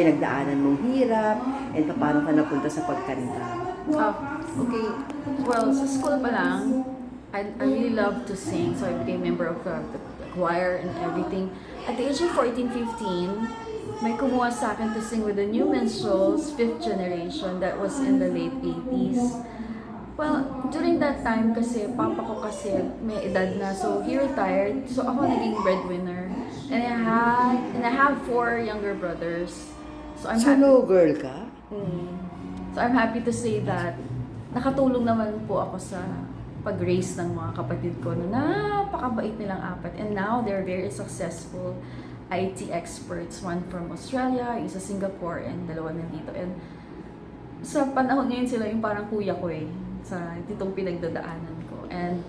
pinagdaanan mong hirap, and paano ka napunta sa pagkanta. Ah, okay. Well, sa school pa lang, I, I really love to sing. So I became member of the, the choir and everything. At the age of 14, 15, may kumuha sa akin to sing with the New Minstrels, fifth generation, that was in the late 80s. Well, during that time kasi, papa ko kasi may edad na, so he retired. So ako naging breadwinner. And I had, and I have four younger brothers. So I'm happy. Solo girl ka? Mm. So I'm happy to say that nakatulong naman po ako sa pag-raise ng mga kapatid ko na napakabait nilang apat. And now they're very successful IT experts. One from Australia, isa Singapore, and dalawa nandito. And sa panahon ngayon sila yung parang kuya ko eh. Sa itong pinagdadaanan ko. And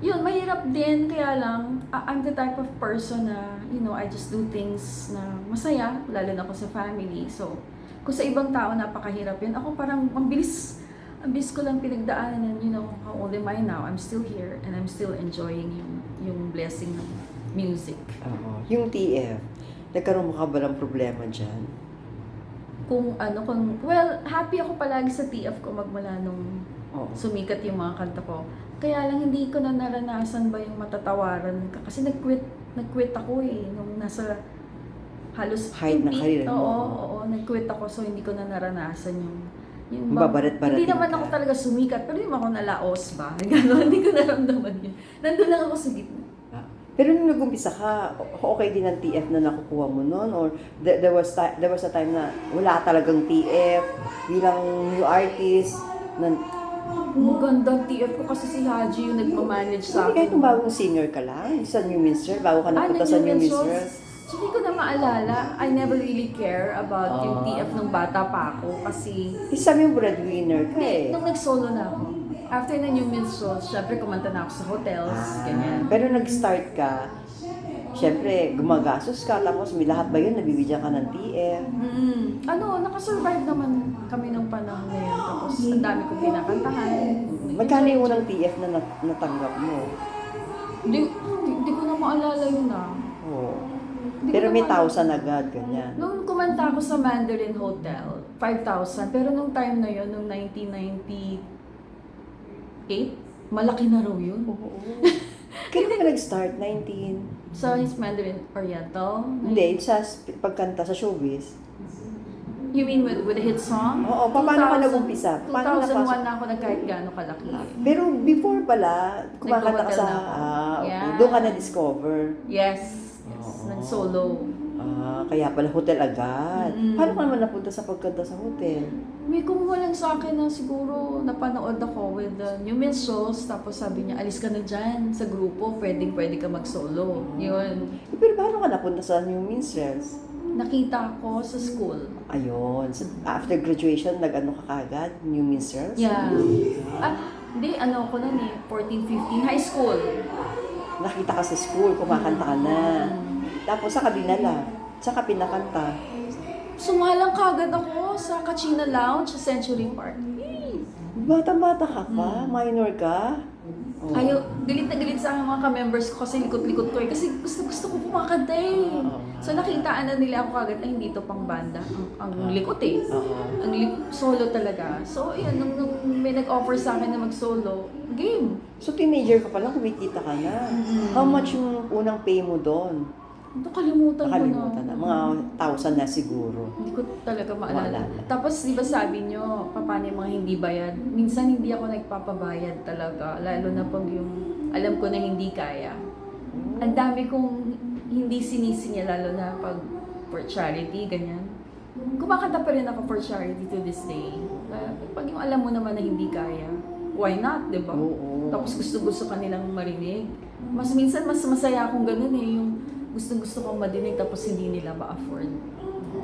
yun, mahirap din. Kaya lang, I'm the type of person na, you know, I just do things na masaya, lalo na ako sa family. So, kung sa ibang tao napakahirap yun, ako parang ang bilis, ang bilis ko lang pinagdaanan and you know, how old am I now? I'm still here and I'm still enjoying yung, yung blessing ng music. Oo. Yung TF, nagkaroon mo ka ba ng problema dyan? Kung ano, kung, well, happy ako palagi sa TF ko magmula nung Oo. sumikat yung mga kanta ko. Kaya lang hindi ko na naranasan ba yung matatawaran ka. Kasi nag-quit, nag-quit ako eh, nung nasa halos Height na peak. career mo. Oo, oo, nag-quit ako so hindi ko na naranasan yung yung Yung babarat-barating Hindi naman ako talaga sumikat, pero hindi mo ako nalaos ba? Gano'n, hindi ko naramdaman yun. Nandun lang ako sa gitna. Ah. Pero nung nag-umpisa ka, okay din ang TF na nakukuha mo noon? Or there, there, was there was a time na wala talagang TF bilang new artist? Na, Maganda TF ko kasi si Haji yung nagmamanage sa hindi kahit akin. kung bagong singer ka lang, sa New Minstrel, bago ka napunta Ah, sa nag- New. Minstrel. So, hindi ko na maalala. I never really care about yung Ah. TF nung bata pa ako kasi Isa mo yung breadwinner ka eh. nung nag-solo na ako. After na New Minstrels, syempre kumanta na ako sa hotels, Ah, ganyan. Pero nag-start ka, syempre, gumagastos ka, tapos may lahat ba yun, nabibigyan ka ng TF? Mm, ano, nakasurvive naman kami nung panahon na yun. Tapos, ang dami kong pinakantahan. Magkano yung unang TF na nat- natanggap mo? Hindi, hindi, hindi ko na maalala yun ah. Oo. Hindi Pero ko may na maalala. 1,000 agad, ganyan. Nung kumanta ako sa Mandarin Hotel, 5,000. Pero nung time na yun, nung 1998, malaki na raw yun. Oo. Kailan ka nag-start? 19? Sa his Mandarin Oriental. Hindi, sa sp- pagkanta sa showbiz. You mean with, with a hit song? Oo, pa- paano ka 2000 nag-umpisa? Paano 2001 napasok? na ako na kahit gaano kalaki. Pero before pala, kumakanta ka sa... na ako. Ah, okay. Yeah. Doon ka na-discover. Yes. Yes. Oo. Nag-solo. Ah, kaya pala hotel agad. Mm. Paano ka naman napunta sa pagkanta sa hotel? May kumuha lang sa akin na siguro napanood ako with the New Minstrels. Tapos sabi niya, alis ka na dyan sa grupo. Pwedeng pwede ka mag-solo. Yun. Eh, Pero paano ka napunta sa New Minstrels? Nakita ko sa school. Ayun. So, after graduation, nag-ano ka kagad? New Minstrels? Yeah. Ah, hindi, ano ko nun eh. 14, 15. High school. Nakita ka sa school, kumakanta ka na. Mm. Tapos sa kabinala, saka pinakanta. Sumalang kagad ako sa Kachina Lounge sa Century Park. Bata-bata ka pa, minor ka. Oo. Ayaw, galit na galit sa akin mga ka-members ko kasi likot-likot ko eh. Kasi gusto gusto ko kumakanta eh. Oo. So nakitaan na nila ako kagad, ay hindi to pang banda. Ang, ang likot eh. Oo. Ang lik- solo talaga. So yun, nung, nung may nag-offer sa akin na mag-solo, game. So teenager ka pa lang, kumikita ka na. How much yung unang pay mo doon? Nakalimutan na. ko na. Mga thousand na siguro. Hindi ko talaga maalala. Maalala. Tapos, di ba sabi nyo, paano yung mga hindi bayad? Minsan hindi ako nagpapabayad talaga. Lalo na pag yung alam ko na hindi kaya. Ang dami kong hindi sinisingil, lalo na pag for charity, ganyan. Kumakanta pa rin ako for charity to this day. Pag yung alam mo naman na hindi kaya, why not, di ba? Oo. Tapos gusto-gusto ka nilang marinig. Mas minsan, mas masaya akong ganun eh, yung gusto-gusto kong marinig tapos hindi nila ma-afford.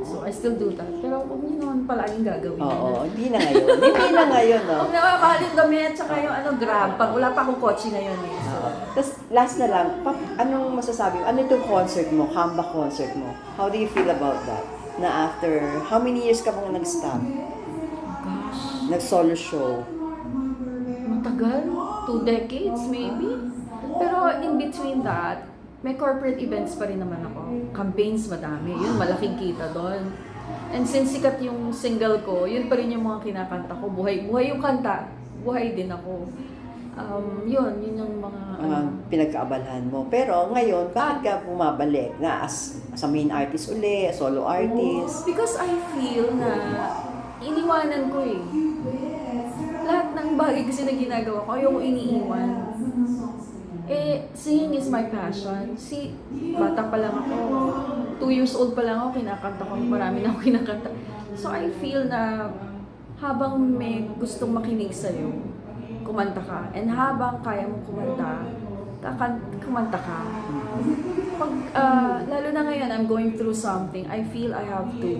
So, I still do that. Pero huwag niyo naman palaging gagawin. Oo, hindi na ngayon. hindi na ngayon, no? Huwag naman mahal yung damit, tsaka yung ano, grab. Pag wala pa akong kotse ngayon eh. So. Tapos last na lang, pap, anong masasabi mo? Ano itong concert mo, comeback concert mo? How do you feel about that? Na after, how many years ka bang nag-stop? gosh, Nag-solo show? matagal. Two decades maybe. Pero in between that, may corporate events pa rin naman ako. Campaigns madami. Yun, malaking kita doon. And since sikat yung single ko, yun pa rin yung mga kinakanta ko. Buhay, buhay yung kanta. Buhay din ako. Um, yun, yun yung mga... Mga ano, pinagkaabalahan mo. Pero ngayon, bakit ka bumabalik na as, as a main artist uli, solo artist? Because I feel na iniwanan ko eh. Lahat ng bagay kasi na ginagawa ko, ayoko iniiwan. Eh, singing is my passion. Si, bata pa lang ako. Two years old pa lang ako, kinakanta ko. Marami na ako kinakanta. So, I feel na habang may gustong makinig sa'yo, kumanta ka. And habang kaya mong kumanta, kakan kumanta ka. Pag, ah, lalo na ngayon, I'm going through something, I feel I have to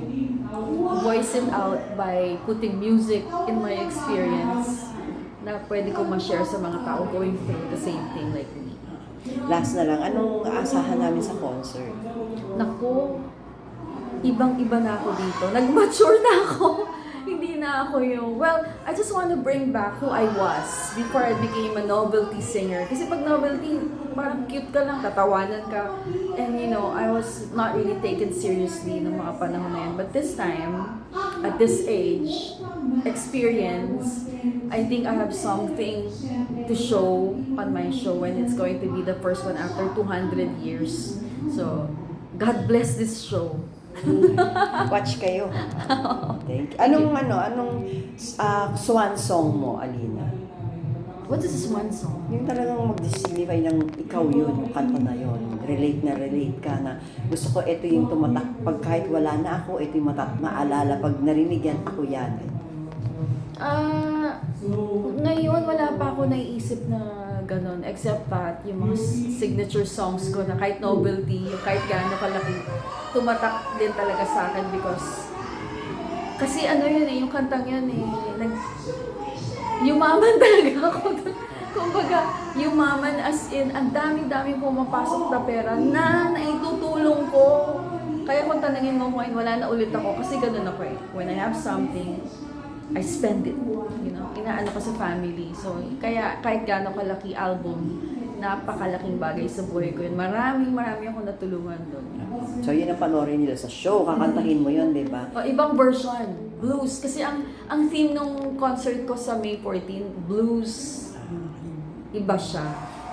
voice it out by putting music in my experience na pwede ko ma-share sa mga tao going through the same thing like me. Last na lang, anong aasahan namin sa concert? Naku, ibang-iba na ako dito. Nag-mature na ako. Hindi na ako yung, well, I just want to bring back who I was before I became a novelty singer. Kasi pag novelty, parang cute ka lang, tatawanan ka. And you know, I was not really taken seriously ng mga panahon na yan. But this time, at this age, experience, I think I have something to show on my show and it's going to be the first one after 200 years. So, God bless this show. Watch kayo. Thank you. Anong, ano, anong ah, swan song mo, Alina? What is this one song? Yung talagang mag-signify ng ikaw yun, yung kanta na yun. Relate na relate ka na gusto ko ito yung tumatak. Pag kahit wala na ako, ito yung matat maalala. Pag narinig yan, ako yan. Ah, ngayon wala pa ako naiisip na ganun. Except that, yung mga signature songs ko na kahit novelty, kahit gaano kalaki, tumatak din talaga sa akin because kasi ano yun eh, yung kantang yun eh, nag, yumaman talaga ako dun. Kumbaga, yumaman as in, ang dami-dami pumapasok na pera na naitutulong ko. Kaya kung tanangin mo kung wala na ulit ako, kasi ganun ako eh. When I have something, I spend it. You know, inaano ko sa family. So, kaya kahit gaano kalaki album, napakalaking bagay sa buhay ko yun. Maraming marami ako natulungan doon. So yun ang panoorin nila sa show. Kakantahin mo yun, di ba? O, ibang version, blues. Kasi ang ang theme nung concert ko sa May 14, blues. Iba siya.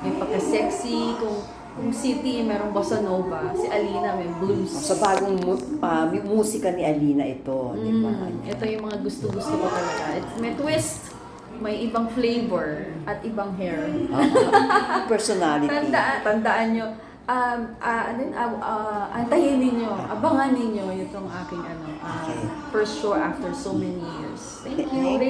May pagka-sexy, kung kung city, merong bossa nova. Si Alina may blues. Sa bagong mu- ah, mu- musika ni Alina ito, di ba? Mm, ito yung mga gusto-gusto ko talaga. It's, may twist, may ibang flavor, at ibang hair. Ah, personality. Tandaan, tandaan nyo, um, ah, ano yun, ah, ah, antayin ninyo, abangan ninyo itong aking ano, ah, Okay. first show after so many years. Thank you.